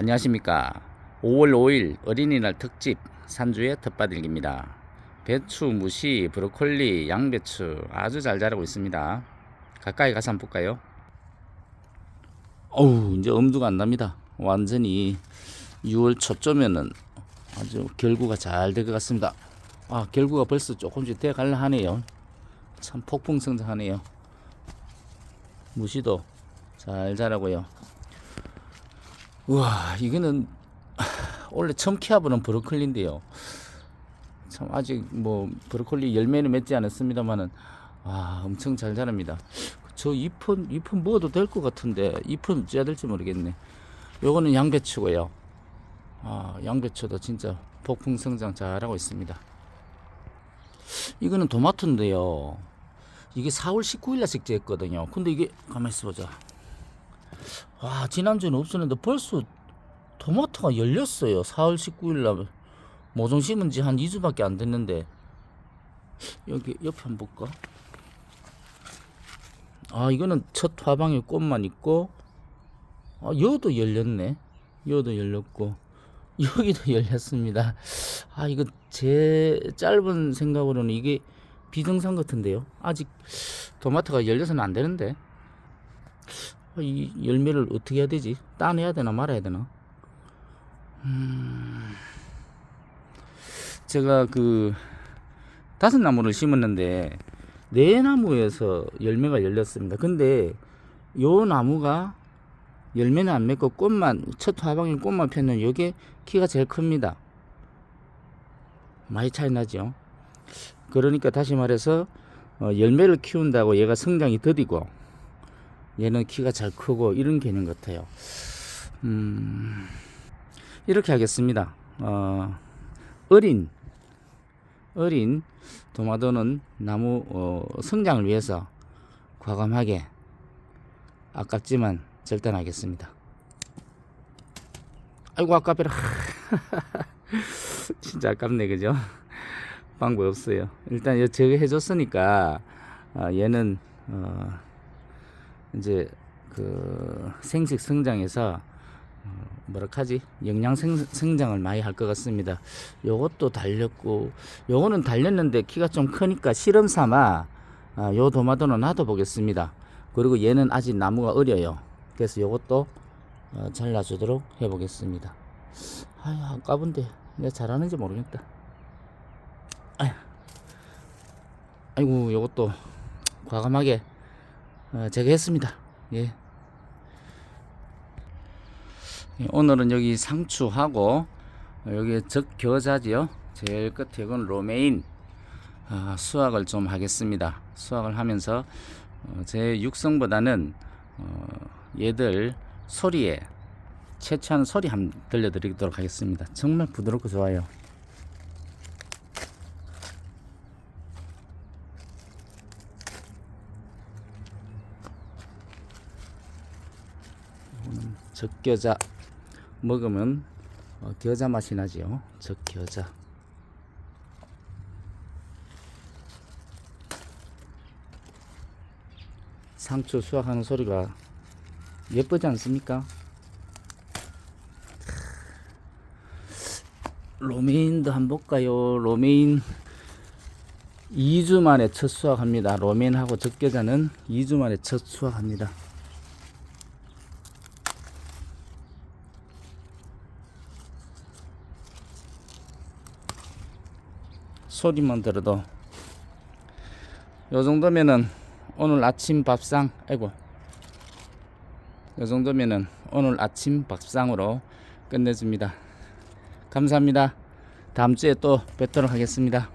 안녕하십니까. 5월 5일 어린이날 특집 산주의 텃밭일기입니다. 배추, 무시, 브로콜리, 양배추 아주 잘 자라고 있습니다. 가까이 가서 한번 볼까요? 어우, 이제 엄두가 안 납니다. 완전히 6월 초쯤에는 아주 결구가 잘 될 것 같습니다. 아, 결구가 벌써 조금씩 돼 갈라 하네요. 참 폭풍 성장하네요. 무시도 잘 자라고요. 우와 이거는 원래 처음 키워보는 브로콜리인데요. 참 아직 뭐 브로콜리 열매는 맺지 않았습니다만은 아 엄청 잘 자랍니다. 저 잎은 잎은 먹어도 될 것 같은데 잎은 어찌해야 될지 모르겠네. 요거는 양배추고요. 아 양배추도 진짜 폭풍 성장 잘하고 있습니다. 이거는 토마토인데요. 이게 4월 19일 날 식재했거든요. 근데 이게 가만히 있어 보자. 와 지난주에는 없었는데 벌써 토마토가 열렸어요. 4월 19일날 모종 심은 지 한 2주밖에 안 됐는데. 여기 옆에 한번 볼까? 아 이거는 첫 화방에 꽃만 있고 아 여도 열렸네. 여도 열렸고 여기도 열렸습니다. 아 이거 제 짧은 생각으로는 이게 비정상 같은데요. 아직 토마토가 열려서는 안 되는데. 아, 이 열매를 어떻게 해야 되지? 따내야 되나 말아야 되나? 음, 제가 그 다섯 나무를 심었는데 네 나무에서 열매가 열렸습니다. 근데 요 나무가 열매는 안 맺고 꽃만 첫 화방에 꽃만 폈는 요게 키가 제일 큽니다. 많이 차이 나죠. 그러니까 다시 말해서 어, 열매를 키운다고 얘가 성장이 더디고 얘는 키가 잘 크고 이런 개념 같아요. 음, 이렇게 하겠습니다. 어, 어린 어린 도마도는 나무 어, 성장을 위해서 과감하게 아깝지만 절단하겠습니다. 아이고 아깝해라. 진짜 아깝네 그죠? 방법 없어요. 일단 여- 저거 해줬으니까 어, 얘는 어, 이제 그 생식 성장에서 어, 뭐라 하지 영양 생, 성장을 많이 할 것 같습니다. 요것도 달렸고 요거는 달렸는데 키가 좀 크니까 실험 삼아 아, 요 도마도는 놔둬 보겠습니다. 그리고 얘는 아직 나무가 어려요. 그래서 요것도 어, 잘라주도록 해보겠습니다. 아유 아까운데 내가 잘하는지 모르겠다. 아휴. 아이고 요것도 과감하게 어, 제가 했습니다. 예. 예, 오늘은 여기 상추하고 어, 여기 적겨자지요. 제일 끝에 이건 로메인 아, 수확을 좀 하겠습니다. 수확을 하면서 어, 제 육성보다는 어, 얘들 소리에 채취하는 소리 한번 들려드리도록 하겠습니다. 정말 부드럽고 좋아요. 적겨자 먹으면 어, 겨자 맛이 나지요. 적겨자. 상추 수확하는 소리가 예쁘지 않습니까? 로메인도 한번 볼까요? 로메인 2주 만에 첫 수확합니다. 로메인하고 적겨자는 2주 만에 첫 수확합니다. 소리만 들어도 요 정도면은 오늘 아침 밥상 아이고 요 정도면은 오늘 아침 밥상으로 끝내줍니다. 감사합니다. 다음 주에 또 뵙도록 하겠습니다